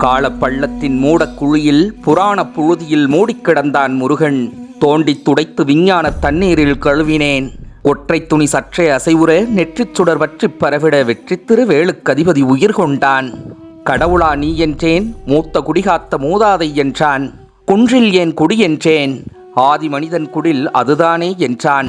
காலப்பள்ளத்தின் மூடக்குழியில் புராண புழுதியில் மூடிக்கிடந்தான் முருகன். தோண்டித் துடைத்து விஞ்ஞான தண்ணீரில் கழுவினேன். ஒற்றை துணி சற்றே அசைவுற நெற்றிச் சுடர் வற்றிப் பரவிட வெற்றித்திரு வேளுக்கதிபதி உயிர் கொண்டான். கடவுளா நீ என்றேன் மூத்த குடிகாத்த மூதாதை என்றான். குன்றில் ஏன் குடி என்றேன் ஆதி மனிதன் குடில் அதுதானே என்றான்.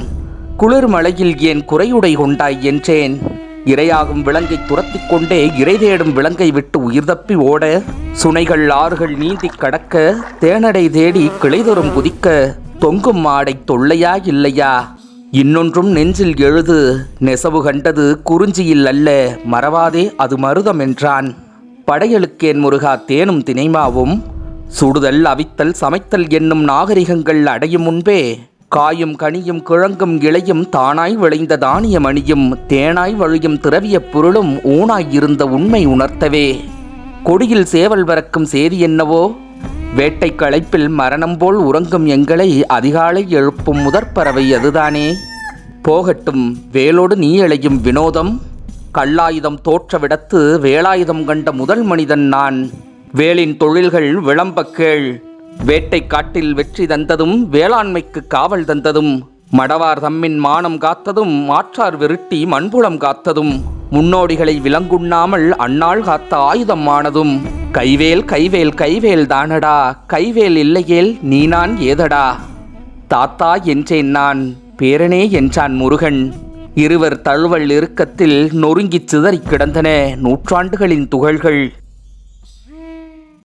குளிர் மலையில் ஏன் குறையுடை கொண்டாய் என்றேன். இரையாகும் விலங்கை துரத்திக் கொண்டே இறை தேடும் விலங்கை விட்டு உயிர் தப்பி ஓட சுனைகள் ஆறுகள் நீந்திக் கடக்க தேனடை தேடி கிளைதொறும் குதிக்க தொங்கும் மாடை தொல்லையா இல்லையா? இன்னொன்றும் நெஞ்சில் எழுது நெசவு கண்டது குறிஞ்சியில் அல்ல மறவாதே அது மருதம் என்றான். படையலுக்கேன் முருகா தேனும் தினைமாவும். சுடுதல் அவித்தல் சமைத்தல் என்னும் நாகரிகங்கள் அடையும் முன்பே காயும் கனியும் கிழங்கும் இலையும் தானாய் விளைந்த தானிய மணியும் தேனாய் வழியும் திரவியப் பொருளும் ஊனாய் இருந்த உண்மை உணர்த்தவே. கொடியில் சேவல் பறக்கும் சேதி என்னவோ? வேட்டை களைப்பில் மரணம் போல் உறங்கும் எங்களை அதிகாலை எழுப்பும் முதற்பறவை அதுதானே? போகட்டும் வேலோடு நீ எழையும் வினோதம். கல்லாயுதம் தோற்றவிடத்து வேலாயுதம் கண்ட முதல் மனிதன் நான். வேலின் தொழில்கள் விளம்பக்கேள் வேட்டை காட்டில் வெற்றி தந்ததும் வேளாண்மைக்கு காவல் தந்ததும் மடவார் தம்மின் மானம் காத்ததும் மாற்றார் விருட்டி மண்புலம் காத்ததும் முன்னோடிகளை விலங்குண்ணாமல் அந்நாள் காத்த ஆயுதம் ஆனதும் கைவேல் கைவேல் கைவேல் தானடா கைவேல் இல்லையேல் நீ நான் ஏதடா? தாத்தா என்றேன் நான் பேரனே என்றான் முருகன். இருவர் தழுவல் இறுக்கத்தில் நொறுங்கிச் சிதறிக் கிடந்தன நூற்றாண்டுகளின் துகள்கள்.